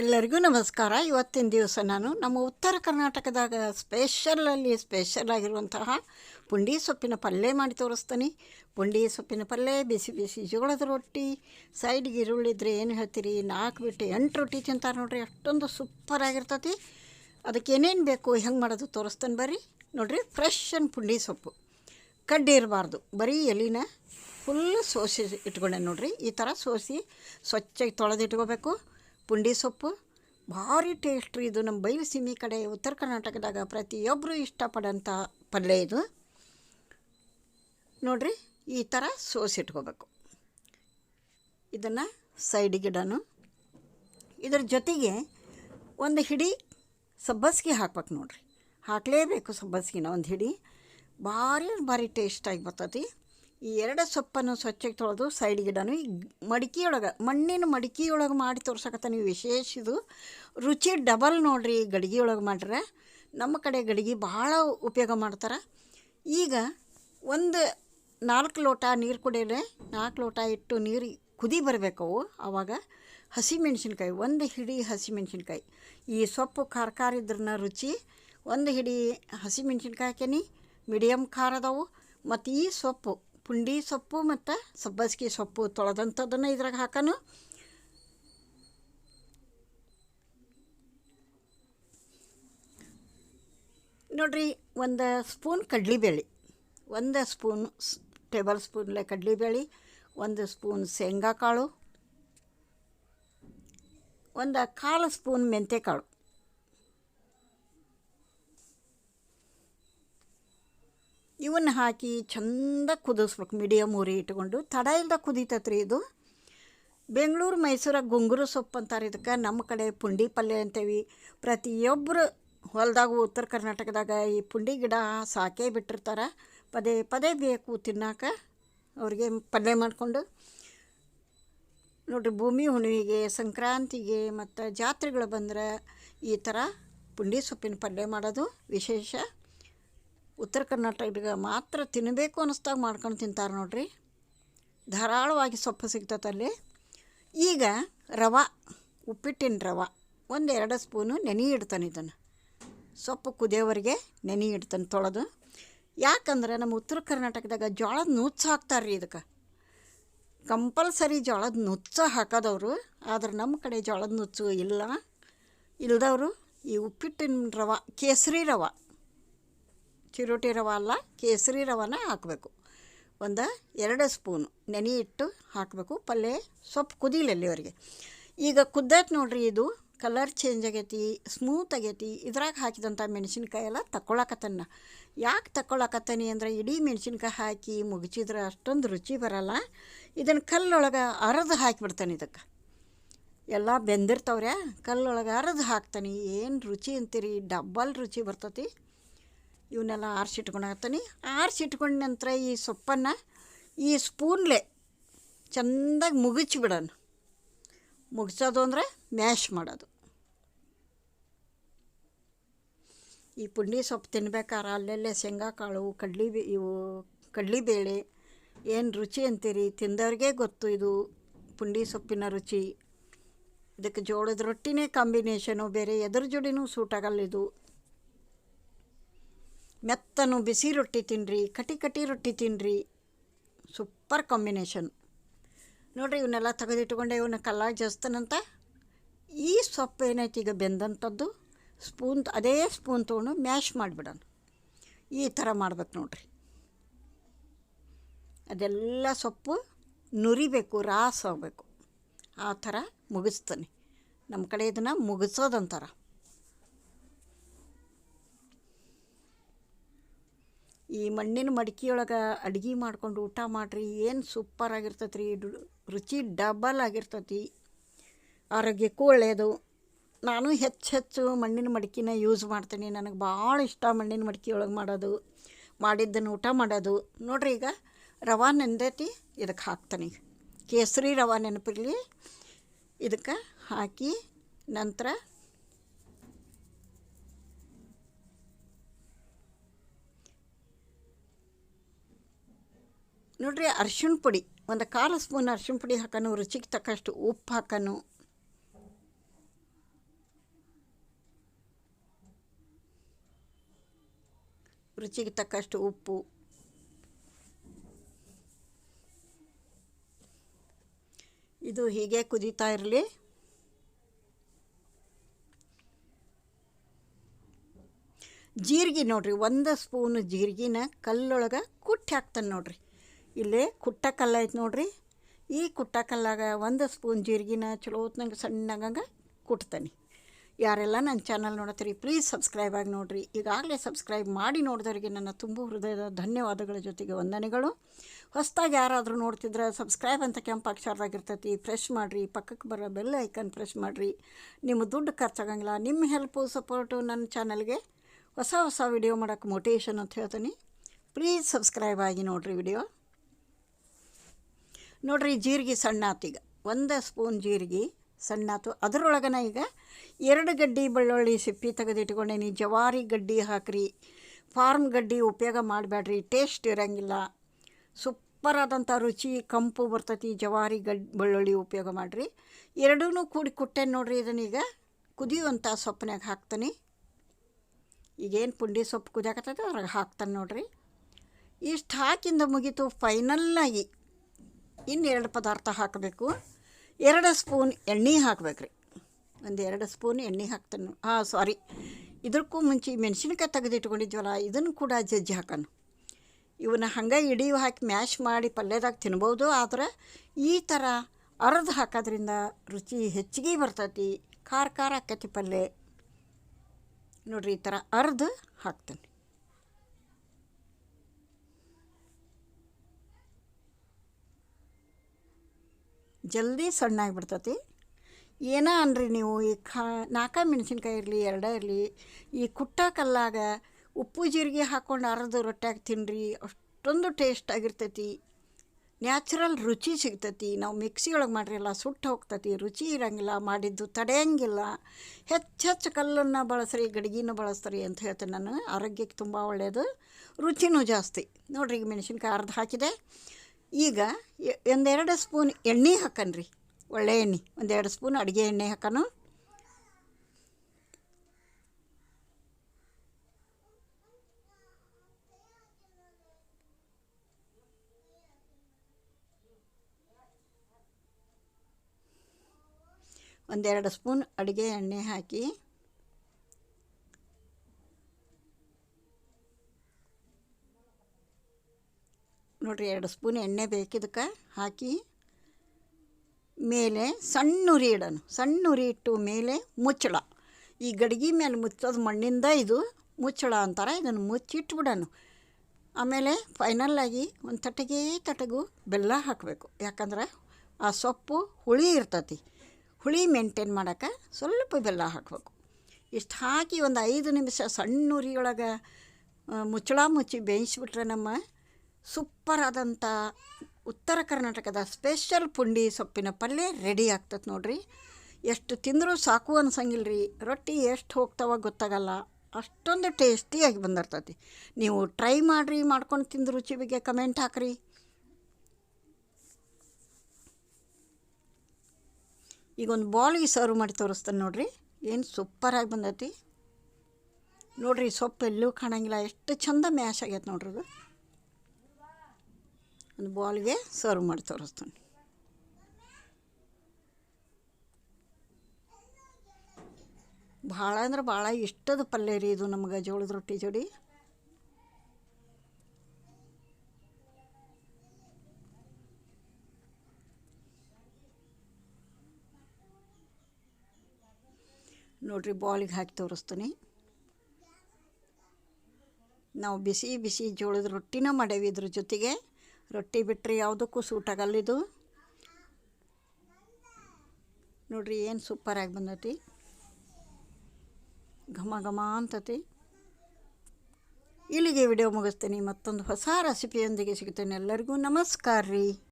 ಎಲ್ಲರಿಗೂ ನಮಸ್ಕಾರ. ಇವತ್ತಿನ ದಿವಸ ನಾನು ನಮ್ಮ ಉತ್ತರ ಕರ್ನಾಟಕದಾಗ ಸ್ಪೆಷಲಲ್ಲಿ ಸ್ಪೆಷಲ್ ಆಗಿರುವಂತಹ ಪುಂಡಿ ಸೊಪ್ಪಿನ ಪಲ್ಯ ಮಾಡಿ ತೋರಿಸ್ತೀನಿ. ಪುಂಡಿ ಸೊಪ್ಪಿನ ಪಲ್ಯ ಬಿಸಿ ಬಿಸಿ ಜೋಳದ ರೊಟ್ಟಿ ಸೈಡ್ಗೆ ಈರುಳ್ಳಿದ್ರೆ ಏನು ಹೇಳ್ತೀರಿ? ನಾಲ್ಕು ಬಿಟ್ಟು ಎಂಟು ರೊಟ್ಟಿ ತಿಂತಾರೆ ನೋಡ್ರಿ, ಅಷ್ಟೊಂದು ಸೂಪರ್ ಆಗಿರ್ತತಿ. ಅದಕ್ಕೆ ಏನೇನು ಬೇಕು ಹೆಂಗೆ ಮಾಡೋದು ತೋರಿಸ್ತೇನೆ ಬರ್ರಿ. ನೋಡ್ರಿ ಫ್ರೆಶ್ ಅನ್ ಪುಂಡಿ ಸೊಪ್ಪು. ಕಡ್ಡಿ ಇರಬಾರ್ದು. ಬರೀ ಎಲಿನ ಫುಲ್ ಸೋಸಿ ಇಟ್ಕೊಂಡೆ ನೋಡ್ರಿ. ಈ ಥರ ಸೋಸಿ ಸ್ವಚ್ಛಾಗಿ ತೊಳೆದು ಇಟ್ಕೋಬೇಕು ಪುಂಡಿ ಸೊಪ್ಪು. ಭಾರಿ ಟೇಸ್ಟ್ ಇದು. ನಮ್ಮ ಬಯಲು ಸೀಮೆ ಕಡೆ ಉತ್ತರ ಕರ್ನಾಟಕದಾಗ ಪ್ರತಿಯೊಬ್ಬರು ಇಷ್ಟಪಡೋಂಥ ಪಲ್ಯ ಇದು. ನೋಡ್ರಿ, ಈ ಥರ ಸೋಸಿಟ್ಕೋಬೇಕು ಇದನ್ನು ಸೈಡಿಗಿಡನು ಇದ್ರ ಜೊತೆಗೆ ಒಂದು ಹಿಡಿ ಸಬ್ಬಸ್ಗೆ ಹಾಕ್ಬೇಕು ನೋಡ್ರಿ. ಹಾಕಲೇಬೇಕು ಸಬ್ಬಸ್ಗಿನ. ಒಂದು ಹಿಡಿ. ಭಾರಿ ಭಾರಿ ಟೇಸ್ಟಾಗಿ ಬರ್ತೈತಿ. ಈ ಎರಡು ಸೊಪ್ಪನ್ನು ಸ್ವಚ್ಛಕ್ಕೆ ತೊಳೆದು ಸೈಡ್ ಗಿಡನು ಈ ಮಡಿಕೆಯೊಳಗೆ, ಮಣ್ಣಿನ ಮಡಿಕೆಯೊಳಗೆ ಮಾಡಿ ತೋರ್ಸಕತ್ತ ನೀವು ವಿಶೇಷ ಇದು. ರುಚಿ ಡಬಲ್ ನೋಡ್ರಿ ಒಳಗೆ ಮಾಡ್ರೆ ನಮ್ಮ ಕಡೆ ಗಡಿಗೆ ಭಾಳ ಉಪಯೋಗ ಮಾಡ್ತಾರೆ. ಈಗ ಒಂದು ನಾಲ್ಕು ಲೋಟ ನೀರು ಕುಡಿಯಲೆ ನಾಲ್ಕು ಲೋಟ ಇಟ್ಟು ನೀರು ಕುದಿ ಬರಬೇಕವು ಆವಾಗ ಹಸಿಮೆಣ್ಸಿನ್ಕಾಯಿ, ಒಂದು ಹಿಡಿ ಹಸಿಮೆಣ್ಸಿನ್ಕಾಯಿ. ಈ ಸೊಪ್ಪು ಖಾರ ಖಾರ ಇದ್ರನ್ನ ರುಚಿ ಒಂದು ಹಿಡಿ ಹಸಿಮೆಣ್ಸಿನ್ಕಾಯಿ ಹಾಕೇನಿ ಮೀಡಿಯಮ್ ಖಾರ ಅದಾವು. ಮತ್ತು ಈ ಸೊಪ್ಪು ಪುಂಡಿ ಸೊಪ್ಪು ಮತ್ತು ಸಬ್ಬಸ್ಗೆ ಸೊಪ್ಪು ತೊಳೆದಂಥದ್ದನ್ನು ಇದ್ರಾಗ ಹಾಕನು. ನೋಡ್ರಿ, ಒಂದು ಸ್ಪೂನ್ ಕಡ್ಲಿಬೇಳೆ, ಒಂದು ಸ್ಪೂನ್ ಟೇಬಲ್ ಸ್ಪೂನ್ಲೆ ಕಡ್ಲಿಬೇಳೆ, ಒಂದು ಸ್ಪೂನ್ ಶೇಂಗಾ ಕಾಳು ಒಂದು ಕಾಲು ಸ್ಪೂನ್ ಮೆಂತ್ಯಕಾಳು ಇವನ್ನ ಹಾಕಿ ಚಂದ ಕುದಿಸ್ಬೇಕು ಮೀಡಿಯಮ್ ಉರಿ ಇಟ್ಕೊಂಡು. ತಡ ಇಲ್ದ ಕುದೀತತ್ರಿ ಇದು. ಬೆಂಗಳೂರು ಮೈಸೂರಾಗ ಗುಂಗುರು ಸೊಪ್ಪು ಅಂತಾರೆ ಇದಕ್ಕೆ. ನಮ್ಮ ಕಡೆ ಪುಂಡಿ ಪಲ್ಯ ಅಂತೇವಿ. ಪ್ರತಿಯೊಬ್ಬರು ಹೊಲದಾಗ ಉತ್ತರ ಕರ್ನಾಟಕದಾಗ ಈ ಪುಂಡಿ ಗಿಡ ಸಾಕೇ ಬಿಟ್ಟಿರ್ತಾರೆ. ಪದೇ ಪದೇ ಬೇಕು ತಿನ್ನಾಕ. ಅವ್ರಿಗೆ ಪಲ್ಯ ಮಾಡಿಕೊಂಡು. ನೋಡಿರಿ, ಭೂಮಿ ಹುಣ್ಣಿಮೆಗೆ, ಸಂಕ್ರಾಂತಿಗೆ ಮತ್ತು ಜಾತ್ರೆಗಳು ಬಂದರೆ ಈ ಥರ ಪುಂಡಿ ಸೊಪ್ಪಿನ ಪಲ್ಯ ಮಾಡೋದು ವಿಶೇಷ. ಉತ್ತರ ಕರ್ನಾಟಕ ಮಾತ್ರ ತಿನ್ನಬೇಕು ಅನ್ನಿಸ್ದಾಗ ಮಾಡ್ಕೊಂಡು ತಿಂತಾರೆ ನೋಡ್ರಿ. ಧಾರಾಳವಾಗಿ ಸೊಪ್ಪು ಸಿಗ್ತೈತಲ್ಲಿ ಈಗ ರವೆ, ಉಪ್ಪಿಟ್ಟಿನ ರವೆ ಒಂದು ಎರಡು ಸ್ಪೂನು ನೆನೆ ಇಡ್ತಾನೆ ಇದನ್ನು. ಸೊಪ್ಪು ಕುದಿಯೋವರೆಗೆ ನೆನೆ ಇಡ್ತಾನೆ ತೊಳೆದು. ಯಾಕಂದ್ರೆ ನಮ್ಮ ಉತ್ತರ ಕರ್ನಾಟಕದಾಗ ಜೋಳದ ನುಚ್ಚು ಹಾಕ್ತಾರೆ ರೀ ಇದಕ್ಕೆ. ಕಂಪಲ್ಸರಿ ಜೋಳದ ನುಚ್ಚ ಹಾಕೋದವರು, ಆದ್ರೆ ನಮ್ಮ ಕಡೆ ಜೋಳದ ನುಚ್ಚು ಇಲ್ಲ. ಇಲ್ಲದವರು ಈ ಉಪ್ಪಿಟ್ಟಿನ ರವ, ಕೇಸರಿ ರವೆ ಚಿರೋಟಿ ರವೆ ಅಲ್ಲ, ಕೇಸರಿ ರವನ ಹಾಕಬೇಕು. ಒಂದು ಎರಡು ಸ್ಪೂನು ನೆನೆ ಇಟ್ಟು ಹಾಕಬೇಕು. ಪಲ್ಯ ಸೊಪ್ಪು ಕುದೀಲಿ ಅಲ್ಲಿವರೆಗೆ ಈಗ ಕುದ್ದೈತೆ ನೋಡ್ರಿ ಇದು. ಕಲರ್ ಚೇಂಜ್ ಆಗೈತಿ ಸ್ಮೂತ್ ಆಗೈತಿ. ಇದ್ರಾಗ ಹಾಕಿದಂಥ ಮೆಣಸಿನ್ಕಾಯಿ ಎಲ್ಲ ತಗೊಳಕತ್ತನ್ನ ಯಾಕೆ ತಕ್ಕೊಳಕತ್ತನಿ ಅಂದ್ರೆ ಇಡೀ ಮೆಣಸಿನ್ಕಾಯಿ ಹಾಕಿ ಮುಗಿಸಿದ್ರೆ ಅಷ್ಟೊಂದು ರುಚಿ ಬರಲ್ಲ. ಇದನ್ನು ಕಲ್ಲೊಳಗೆ ಅರದು ಹಾಕಿಬಿಡ್ತಾನೆ ಇದಕ್ಕೆ. ಎಲ್ಲ ಬೆಂದಿರ್ತಾವ್ರೆ, ಕಲ್ಲೊಳಗೆ ಅರದು ಹಾಕ್ತಾನೆ. ಏನು ರುಚಿ ಅಂತೀರಿ? ಡಬ್ಬಲ್ ರುಚಿ ಬರ್ತೈತಿ. ಇವನ್ನೆಲ್ಲ ಆರಿಸಿಟ್ಕೊಳತ್ತೀನಿ ಆರಿಸಿಟ್ಕೊಂಡ ನಂತರ ಈ ಸೊಪ್ಪನ್ನು ಈ ಸ್ಪೂನ್ಲೆ ಚೆಂದಾಗಿ ಮುಗಿಸಿ ಬಿಡೋಣ ಮುಗಿಸೋದು ಅಂದರೆ ಮ್ಯಾಶ್ ಮಾಡೋದು. ಈ ಪುಂಡಿ ಸೊಪ್ಪು ತಿನ್ಬೇಕಾದ್ರೆ ಅಲ್ಲೆಲ್ಲೇ ಶೇಂಗಾ ಕಾಳು, ಕಡ್ಲಿ ಇವು ಕಡ್ಲಿಬೇಳೆ, ಏನು ರುಚಿ ಅಂತೀರಿ? ತಿಂದವ್ರಿಗೆ ಗೊತ್ತು ಇದು ಪುಂಡಿ ಸೊಪ್ಪಿನ ರುಚಿ. ಇದಕ್ಕೆ ಜೋಳದ ರೊಟ್ಟಿನೇ ಕಾಂಬಿನೇಷನು ಬೇರೆ ಎದ್ರ ಜೋಡಿನೂ ಸೂಟ್ ಆಗಲ್ಲ ಇದು. ಮೆತ್ತನು ಬಿಸಿ ರೊಟ್ಟಿ ತಿನ್ನಿರಿ ಕಟಿ ಕಟಿ ರೊಟ್ಟಿ ತಿನ್ನಿರಿ ಸೂಪರ್ ಕಾಂಬಿನೇಷನ್ ನೋಡಿರಿ ಇವನ್ನೆಲ್ಲ ತೆಗೆದಿಟ್ಕೊಂಡೆ ಇವನ್ನ ಕಲ್ಲಾಗಿ ಜಸ್ತನಂತ. ಈ ಸೊಪ್ಪು ಏನೈತಿ ಈಗ ಬೆಂದಂಥದ್ದು ಸ್ಪೂನ್ ಅದೇ ಸ್ಪೂನ್ ತೊಗೊಂಡು ಮ್ಯಾಶ್ ಮಾಡಿಬಿಡೋಣ. ಈ ಥರ ಮಾಡ್ಬೇಕು ನೋಡ್ರಿ. ಅದೆಲ್ಲ ಸೊಪ್ಪು ನುರಿಬೇಕು ರಾಸ್ ಆಗಬೇಕು ಆ ಥರ ಮುಗಿಸ್ತಾನೆ. ನಮ್ಮ ಕಡೆ ಇದನ್ನು ಮುಗಿಸೋದಂತಾರ. ಈ ಮಣ್ಣಿನ ಮಡಿಕೆಯೊಳಗೆ ಅಡುಗೆ ಮಾಡ್ಕೊಂಡು ಊಟ ಮಾಡಿರಿ, ಏನು ಸೂಪರ್ ಆಗಿರ್ತೈತೆ ರೀ ರುಚಿ ಡಬಲ್ ಆಗಿರ್ತೈತಿ. ಆರೋಗ್ಯಕ್ಕೂ ಒಳ್ಳೆಯದು ನಾನು ಹೆಚ್ಚು ಹೆಚ್ಚು ಮಣ್ಣಿನ ಮಡಿಕೆನ ಯೂಸ್ ಮಾಡ್ತೀನಿ. ನನಗೆ ಭಾಳ ಇಷ್ಟ ಮಣ್ಣಿನ ಮಡಿಕೆಯೊಳಗೆ ಮಾಡೋದು, ಮಾಡಿದ್ದನ್ನು ಊಟ ಮಾಡೋದು. ನೋಡ್ರಿ ಈಗ ರವೆ ನೆಂದೈತಿ ಇದಕ್ಕೆ ಹಾಕ್ತಾನೆ. ಕೇಸರಿ ರವೆ ನೆನಪಿರಲಿ, ಇದಕ್ಕೆ ಹಾಕಿ ನಂತರ ನೋಡ್ರಿ ಅರ್ಶಿಣ ಪುಡಿ, ಒಂದು ಕಾಲು ಸ್ಪೂನ್ ಅರ್ಶಿಣ ಪುಡಿ ಹಾಕೋನು, ರುಚಿಗೆ ತಕ್ಕಷ್ಟು ಉಪ್ಪು ಹಾಕೋನು. ರುಚಿಗೆ ತಕ್ಕಷ್ಟು ಉಪ್ಪು. ಇದು ಹೀಗೆ ಕುದೀತಾ ಇರಲಿ. ಜೀರಿಗೆ ನೋಡ್ರಿ, ಒಂದು ಸ್ಪೂನು ಜೀರಿಗೆನ ಕಲ್ಲೊಳಗೆ ಕುಟ್ಟಿ ಹಾಕ್ತಾನೆ ನೋಡ್ರಿ. ಇಲ್ಲೇ ಕುಟ್ಟ ಕಲ್ಲು ಐತೆ ನೋಡ್ರಿ. ಈ ಕುಟ್ಟ ಕಲ್ಲಾಗ ಒಂದು ಸ್ಪೂನ್ ಜೀರಿಗೆನ ಚಲೋ ಹೊತ್ನಂಗೆ ಸಣ್ಣಗಂಗೆ ಕುಟ್ತಾನೆ. ಯಾರೆಲ್ಲ ನನ್ನ ಚಾನಲ್ ನೋಡತ್ತೀರಿ ಪ್ಲೀಸ್ ಸಬ್ಸ್ಕ್ರೈಬ್ ಆಗಿ ನೋಡಿರಿ. ಈಗಾಗಲೇ ಸಬ್ಸ್ಕ್ರೈಬ್ ಮಾಡಿ ನೋಡಿದವರಿಗೆ ನನ್ನ ತುಂಬ ಹೃದಯದ ಧನ್ಯವಾದಗಳ ಜೊತೆಗೆ ವಂದನೆಗಳು. ಹೊಸ್ದಾಗಿ ಯಾರಾದರೂ ನೋಡ್ತಿದ್ರೆ ಸಬ್ಸ್ಕ್ರೈಬ್ ಅಂತ ಕೆಂಪು ಅಕ್ಷರದಾಗಿರ್ತೈತಿ ಫ್ರೆಶ್ ಮಾಡಿರಿ. ಪಕ್ಕಕ್ಕೆ ಬರೋ ಬೆಲ್ ಐಕನ್ ಫ್ರೆಶ್ ಮಾಡಿರಿ. ನಿಮ್ಮ ದುಡ್ಡು ಖರ್ಚಾಗಂಗಿಲ್ಲ ನಿಮ್ಮ ಹೆಲ್ಪು ಸಪೋರ್ಟು ನನ್ನ ಚಾನಲ್ಗೆ ಹೊಸ ಹೊಸ ವಿಡಿಯೋ ಮಾಡೋಕ್ಕೆ ಮೋಟಿವೇಶನ್ ಅಂತ ಹೇಳ್ತೀನಿ. ಪ್ಲೀಸ್ ಸಬ್ಸ್ಕ್ರೈಬ್ ಆಗಿ ನೋಡಿರಿ ವಿಡಿಯೋ ನೋಡಿರಿ ಜೀರಿಗೆ ಸಣ್ಣ ಆತೀಗ ಒಂದು ಸ್ಪೂನ್ ಜೀರಿಗೆ ಸಣ್ಣ ಆತು. ಅದರೊಳಗನ ಈಗ ಎರಡು ಗಡ್ಡಿ ಬೆಳ್ಳುಳ್ಳಿ ಸಿಪ್ಪಿ ತೆಗೆದಿಟ್ಕೊಂಡೇನಿ. ಜವಾರಿ ಗಡ್ಡಿ ಹಾಕ್ರಿ. ಫಾರ್ಮ್ ಗಡ್ಡಿ ಉಪಯೋಗ ಮಾಡಬೇಡ್ರಿ ಟೇಸ್ಟ್ ಇರೋಂಗಿಲ್ಲ. ಸೂಪರಾದಂಥ ರುಚಿ, ಕಂಪು ಬರ್ತೈತಿ. ಜವಾರಿ ಗಡ್, ಬೆಳ್ಳುಳ್ಳಿ ಉಪಯೋಗ ಮಾಡಿರಿ. ಎರಡೂ ಕೂಡಿ ಕುಟ್ಟೆ ನೋಡ್ರಿ ಇದನ್ನೀಗ. ಕುದಿಯುವಂಥ ಸೊಪ್ಪಿನಾಗ ಹಾಕ್ತೀನಿ. ಈಗೇನು ಪುಂಡಿ ಸೊಪ್ಪು ಕುದಿಯಾಕತ್ತೈತೆ ಅದ್ರಾಗ ಹಾಕ್ತಾನೆ ನೋಡ್ರಿ. ಇಷ್ಟು ಹಾಕಿಂದ ಮುಗೀತು. ಫೈನಲ್ಲಾಗಿ ಇನ್ನೆರಡು ಪದಾರ್ಥ ಹಾಕಬೇಕು. ಎರಡು ಸ್ಪೂನ್ ಎಣ್ಣೆ ಹಾಕಬೇಕ್ರಿ. ಒಂದು ಎರಡು ಸ್ಪೂನ್ ಎಣ್ಣೆ ಹಾಕ್ತಾನೆ. ಹಾಂ ಸಾರಿ ಇದಕ್ಕೂ ಮುಂಚೆ ಮೆಣಸಿನ್ಕಾಯಿ ತೆಗೆದಿಟ್ಕೊಂಡಿದ್ವಲ್ಲ, ಇದನ್ನು ಕೂಡ ಜಜ್ಜಿ ಹಾಕೋಣ. ಇವನ್ನ ಹಂಗೆ ಇಡೀ ಹಾಕಿ ಮ್ಯಾಶ್ ಮಾಡಿ ಪಲ್ಯದಾಗ ತಿನ್ಬೋದು, ಆದ್ರೆ ಈ ಥರ ಅರ್ದು ಹಾಕೋದ್ರಿಂದ ರುಚಿ ಹೆಚ್ಚಿಗೆ ಬರ್ತೈತಿ. ಖಾರ ಖಾರ ಆಕೈತಿ ಪಲ್ಯ. ನೋಡ್ರಿ, ಈ ಥರ ಅರ್ದು ಹಾಕ್ತೇನೆ. ಜಲ್ದಿ ಸಣ್ಣ ಆಗಿಬಿಡ್ತತಿ ಏನೋ ಅನ್ರಿ ನೀವು ಈ ಖಾ ನಾಲ್ಕ ಮೆಣಸಿನ್ಕಾಯಿ ಇರಲಿ, ಎರಡೇ ಇರಲಿ, ಈ ಕುಟ್ಟ ಕಲ್ಲಾಗ ಉಪ್ಪು ಜೀರಿಗೆ ಹಾಕ್ಕೊಂಡು ಅರದು ರೊಟ್ಟಿಯಾಗ ತಿನ್ನಿರಿ ಅಷ್ಟೊಂದು ಟೇಸ್ಟ್ ಆಗಿರ್ತೈತಿ. ನ್ಯಾಚುರಲ್ ರುಚಿ ಸಿಗ್ತೈತಿ. ನಾವು ಮಿಕ್ಸಿ ಒಳಗೆ ಮಾಡಿರಲ್ಲ, ಸುಟ್ಟು ಹೋಗ್ತತಿ. ರುಚಿ ಇರೋಂಗಿಲ್ಲ, ಮಾಡಿದ್ದು ತಡೆಯಂಗಿಲ್ಲ. ಹೆಚ್ಚು ಹೆಚ್ಚು ಕಲ್ಲನ್ನು ಬಳಸ್ರಿ, ಗಡಿಗಿನ ಬಳಸ್ರಿ ಅಂತ ಹೇಳ್ತೇನೆ ನಾನು. ಆರೋಗ್ಯಕ್ಕೆ ತುಂಬ ಒಳ್ಳೆಯದು ರುಚಿನೂ ಜಾಸ್ತಿ. ನೋಡ್ರಿ, ಈಗ ಮೆಣಸಿನ್ಕಾಯಿ ಅರ್ಧ ಹಾಕಿದೆ. ಈಗ ಒಂದೆರಡು ಸ್ಪೂನ್ ಎಣ್ಣೆ ಹಾಕನ್ರಿ. ಒಳ್ಳೆ ಎಣ್ಣೆ, ಒಂದೆರಡು ಸ್ಪೂನ್ ಅಡುಗೆ ಎಣ್ಣೆ ಹಾಕೋಣ ಒಂದೆರಡು ಸ್ಪೂನ್ ಅಡುಗೆ ಎಣ್ಣೆ ಹಾಕಿ. ನೋಡ್ರಿ, ಎರಡು ಸ್ಪೂನ್ ಎಣ್ಣೆ ಬೇಕಿದಕ್ಕೆ ಹಾಕಿ, ಮೇಲೆ ಸಣ್ಣ ಉರಿ ಇಡೋಣ. ಸಣ್ಣ ಉರಿ ಇಟ್ಟು ಮೇಲೆ ಮುಚ್ಚಳ. ಈ ಗಡಿಗೆ ಮೇಲೆ ಮುಚ್ಚೋದು ಮಣ್ಣಿಂದ ಇದು ಮುಚ್ಚಳ ಅಂತಾರೆ, ಇದನ್ನು ಮುಚ್ಚಿಟ್ಬಿಡೋಣ. ಆಮೇಲೆ ಫೈನಲ್ಲಾಗಿ ಒಂದು ತಟಗೆ ತಟಗು ಬೆಲ್ಲ ಹಾಕಬೇಕು. ಯಾಕಂದ್ರೆ ಆ ಸೊಪ್ಪು ಹುಳಿ ಇರ್ತತಿ. ಹುಳಿ ಮೇಂಟೈನ್ ಮಾಡೋಕೆ ಸ್ವಲ್ಪ ಬೆಲ್ಲ ಹಾಕಬೇಕು. ಇಷ್ಟು ಹಾಕಿ ಒಂದು ಐದು ನಿಮಿಷ ಸಣ್ಣ ಉರಿಯೊಳಗೆ ಮುಚ್ಚಳ ಮುಚ್ಚಿ ಬೇಯಿಸ್ಬಿಟ್ರೆ ನಮ್ಮ ಸೂಪರ್ ಆದಂಥ ಉತ್ತರ ಕರ್ನಾಟಕದ ಸ್ಪೆಷಲ್ ಪುಂಡಿ ಸೊಪ್ಪಿನ ಪಲ್ಯ ರೆಡಿ ಆಗ್ತದೆ ನೋಡ್ರಿ. ಎಷ್ಟು ತಿಂದರೂ ಸಾಕು ಅನ್ಸಂಗಿಲ್ಲ ರೀ. ರೊಟ್ಟಿ ಎಷ್ಟು ಹೋಗ್ತಾವ ಗೊತ್ತಾಗಲ್ಲ. ಅಷ್ಟೊಂದು ಟೇಸ್ಟಿಯಾಗಿ ಬಂದಿರ್ತೈತಿ. ನೀವು ಟ್ರೈ ಮಾಡಿರಿ, ಮಾಡ್ಕೊಂಡು ತಿಂದ ರುಚಿ ಬಗ್ಗೆ ಕಮೆಂಟ್ ಹಾಕ್ರಿ. ಈಗ ಒಂದು ಬಾಲ್ಗೆ ಸರ್ವ್ ಮಾಡಿ ತೋರಿಸ್ತಾನೆ ನೋಡ್ರಿ. ಏನು ಸೂಪರಾಗಿ ಬಂದೈತಿ. ನೋಡ್ರಿ ಸೊಪ್ಪು ಎಲ್ಲೂ ಕಾಣಂಗಿಲ್ಲ. ಎಷ್ಟು ಚಂದ ಮ್ಯಾಶ್ ಆಗೈತೆ ನೋಡ್ರಿ ಇದು. ಒಂದು ಬಾಲ್ಗೆ ಸರ್ವ್ ಮಾಡಿ ತೋರಿಸ್ತೀನಿ. ಭಾಳ ಅಂದ್ರೆ ಭಾಳ ಇಷ್ಟದ ಪಲ್ಯ ರೀ ಇದು ನಮ್ಗೆ ಜೋಳದ ರೊಟ್ಟಿ ಜೋಡಿ. ನೋಡ್ರಿ ಬಾಲಿಗೆ ಹಾಕಿ ತೋರಿಸ್ತೀನಿ. ನಾವು ಬಿಸಿ ಬಿಸಿ ಜೋಳದ ರೊಟ್ಟಿನ ಮಾಡೇವಿ ಇದ್ರ ಜೊತೆಗೆ. ರೊಟ್ಟಿ ಬಿಟ್ಟರೆ ಯಾವುದಕ್ಕೂ ಸೂಟ್ ಆಗಲ್ಲ ಇದು. ನೋಡ್ರಿ ಏನು ಸೂಪರಾಗಿ ಬಂದೈತಿ. ಘಮ ಘಮ ಅಂತತಿ. ಇಲ್ಲಿಗೆ ವಿಡಿಯೋ ಮುಗಿಸ್ತೀನಿ. ಮತ್ತೊಂದು ಹೊಸ ರೆಸಿಪಿಯೊಂದಿಗೆ ಸಿಗ್ತೇನೆ ಎಲ್ಲರಿಗೂ ನಮಸ್ಕಾರ ರೀ.